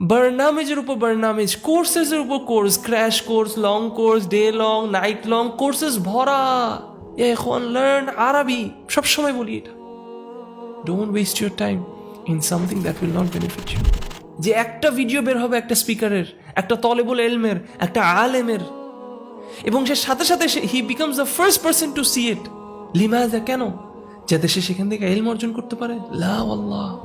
বার্নামেজের উপর বার্নামেজ কোর্সেসের উপর course crash course long course day long night long courses ভরা এখন লার্ন আরবি সবসময় বলি এটা। Don't waste your time in something that will not benefit you যে একটা ভিডিও বের হবে একটা স্পিকারের একটা তলেবুল এলমের, একটা আলেমের। এবং সে সাথে সাথে he becomes the first person to see it লিমাজা কেন? যাতে সে সেখান থেকে এলম অর্জন করতে পারে? লা আল্লাহ।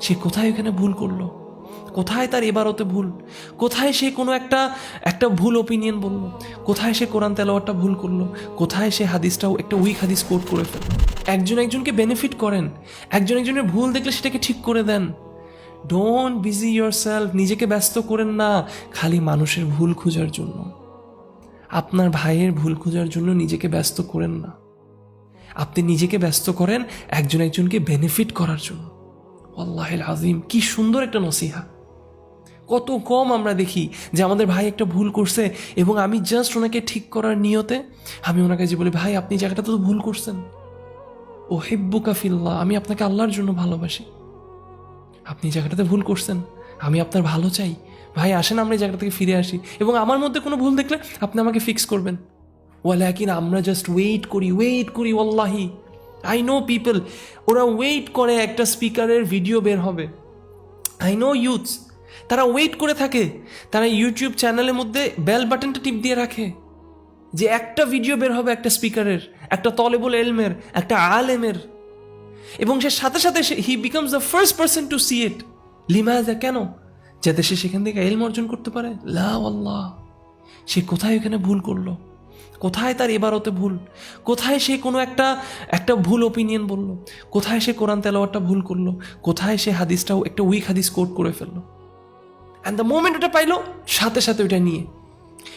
সে কোথায় এখানে ভুল করল? কোথায় তার এবারতে ভুল? কোথায় সে কোনো একটা একটা ভুল ওপিনিয়ন বলল? কোথায় সে কোরআন তেলাওয়ারটা ভুল করল? কোথায় সে হাদিসটাও একটা উইক হাদিস কোট করে ফেলল একজন একজনকে বেনিফিট করেন। একজন একজনের ভুল দেখলে সেটাকে ঠিক করে দেন। ডোন্ট বিজি ইয়োর সেলফ নিজেকে ব্যস্ত করেন না, খালি মানুষের ভুল খোঁজার জন্য। আপনার ভাইয়ের ভুল খোঁজার জন্য নিজেকে ব্যস্ত করেন না। আপনি নিজেকে ব্যস্ত করেন একজন একজনকে বেনিফিট করার জন্য। আল্লাহ আজিম কি সুন্দর একটা নসিহা। কত কম আমরা দেখি যে আমাদের ভাই একটা ভুল করছে এবং আমি জাস্ট ওনাকে ঠিক করার নিয়তে আমি ওনাকে যে বলি, ভাই, আপনি জায়গাটা তো ভুল করছেন। ও হেব্বু কাফিল্লা আমি আপনাকে আল্লাহর জন্য ভালোবাসি। আপনি জায়গাটাতে ভুল করছেন, আমি আপনার ভালো চাই। ভাই, আসেন, আমরা এই জায়গা থেকে ফিরে আসি। এবং আমার মধ্যে কোনো ভুল দেখলে আপনি আমাকে ফিক্স করবেন। ওয়ালাকিন, আমরা জাস্ট ওয়েট করি ওয়েট করি, ওয়াল্লাহি। আই নো পিপল ওরা ওয়েট করে একটা স্পিকারের ভিডিও বের হবে। আই নো ইউথস তারা ওয়েট করে থাকে। তারা ইউটিউব চ্যানেলের মধ্যে বেল বাটনটা টিপ দিয়ে রাখে। যে একটা ভিডিও বের হবে একটা স্পিকারের একটা তলেবুল এলমের, একটা আলেমের। এবং সে সাথে সাথে he becomes the first person to see it লিমাজা কেন? যাতে সে সেখান থেকে এলম অর্জন করতে পারে। লা আল্লাহ, সে কোথায় এখানে ভুল করল? কোথায় তার এবারতে ভুল? কোথায় সে কোনো একটা একটা ভুল ওপিনিয়ন বলল? কোথায় সে কোরআন তেলাওয়ারটা ভুল করল? কোথায় সে হাদিসটাও একটা উইক হাদিস কোট করে ফেলল? অ্যান্ড দ্য মোমেন্ট ওটা পাইলো, সাথে সাথে ওইটা নিয়ে।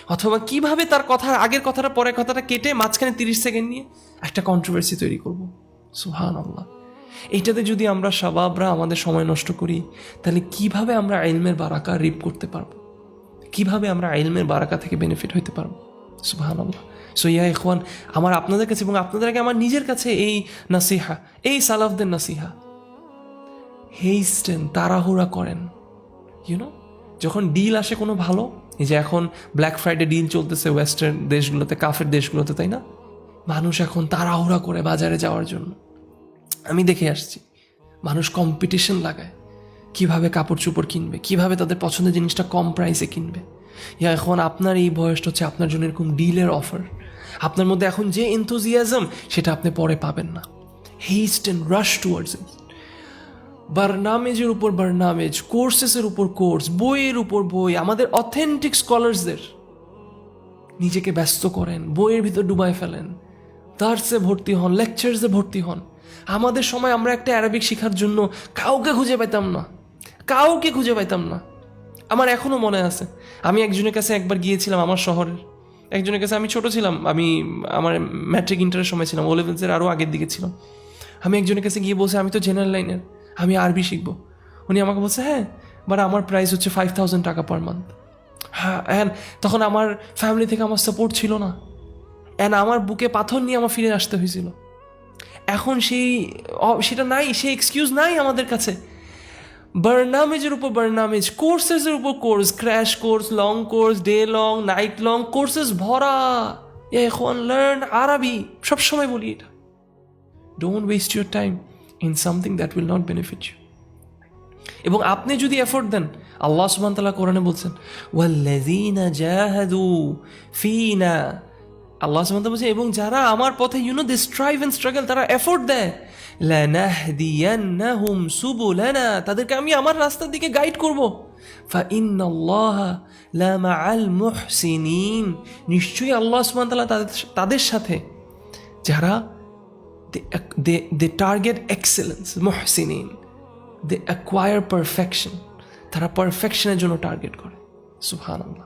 অথবা কীভাবে তার কথার আগের কথাটা, পরের কথাটা কেটে মাঝখানে তিরিশ সেকেন্ড নিয়ে একটা কন্ট্রোভার্সি তৈরি করব। সুহান আল্লাহ এইটাতে যদি আমরা সবাবরা আমাদের সময় নষ্ট করি, তাহলে কীভাবে আমরা আইলমের বারাকা রিপ করতে পারব? কীভাবে আমরা আইলমের বারাকা থেকে বেনিফিট হইতে পারব? সুহান আল্লাহ সো ইয়া ইখওয়ান আমার আপনাদের কাছে এবং আপনাদের আগে আমার নিজের কাছে এই নাসিহা, এই সালাফদের নাসিহা। হেইস্টেন তাড়াহুড়া করেন। ইউনো যখন ডিল আসে কোনো ভালো, এই যে এখন ব্ল্যাক ফ্রাইডে ডিল চলতেছে ওয়েস্টার্ন দেশগুলোতে, কাফের দেশগুলোতে, তাই না? মানুষ এখন তাড়াহুড়া করে বাজারে যাওয়ার জন্য। আমি দেখে আসছি, মানুষ কম্পিটিশন লাগায়। কীভাবে কাপড় চোপড় কিনবে? কীভাবে তাদের পছন্দের জিনিসটা কম প্রাইসে কিনবে? ইয়া এখন আপনার এই বয়সটা হচ্ছে আপনার জন্য এরকম ডিলের অফার আপনার মধ্যে এখন যে এনথুজিয়াজম সেটা আপনি পরে পাবেন না। Haste and rush towards it বার্নামেজের উপর বার্নামেজ কোর্সেসের উপর কোর্স বইয়ের উপর বই, আমাদের অথেন্টিক স্কলার্সদের নিজেকে ব্যস্ত করেন, বইয়ের ভিতর ডুবাই ফেলেন। দার্সে ভর্তি হন লেকচার্সে ভর্তি হন। আমাদের সময় আমরা একটা অ্যারাবিক শেখার জন্য কাউকে খুঁজে পাইতাম না। কাউকে খুঁজে পাইতাম না। আমার এখনও মনে আছে, আমি একজনের কাছে একবার গিয়েছিলাম আমার শহরের। একজনের কাছে আমি ছোট ছিলাম, আমি আমার ম্যাট্রিক ইন্টারের সময় ছিলাম ও লেভেলসের আরও আগের দিকে ছিলাম আমি একজনের কাছে গিয়ে বলছি, আমি তো জেনারেল লাইনের আমি আরবি শিখব। উনি আমাকে বলছে হ্যাঁ বাট আমার প্রাইস হচ্ছে ফাইভ থাউজেন্ড টাকা পার মান্থ হ্যাঁ অ্যান্ড তখন আমার ফ্যামিলি থেকে আমার সাপোর্ট ছিল না। অ্যান্ড আমার বুকে পাথর নিয়ে আমার ফিরে আসতে হয়েছিল। এখন সেই সেটা নাই, সেই এক্সকিউজ নাই আমাদের কাছে। বার্নামেজের উপর বার্নামেজ কোর্সেসের উপর course crash course long course day long night long courses ভরা। এখন লার্ন আরবি সবসময় বলি এটা। Don't waste your time in something that will not benefit you এবং আপনি যদি এফোর্ট দেন, আল্লাহ সুবহান তাআলা কোরআনে বলছেন, ওয়াল্লাযীনা জাহাদু ফিনা আল্লাহ সুবহান তাআলা বলছেন এবং যারা আমার পথে you know they strive and struggle তারা এফোর্ট দেয়। তাদেরকে আমি আমার রাস্তার দিকে গাইড করব। মুহসিনিন। নিশ্চয়ই আল্লাহ সুবহান তাদের তাদের সাথে, যারা দে they target excellence, মুহসিনিন দে অ্যাকোয়ার পারফেকশন তারা পারফেকশনের জন্য টার্গেট করে। সুহান আল্লাহ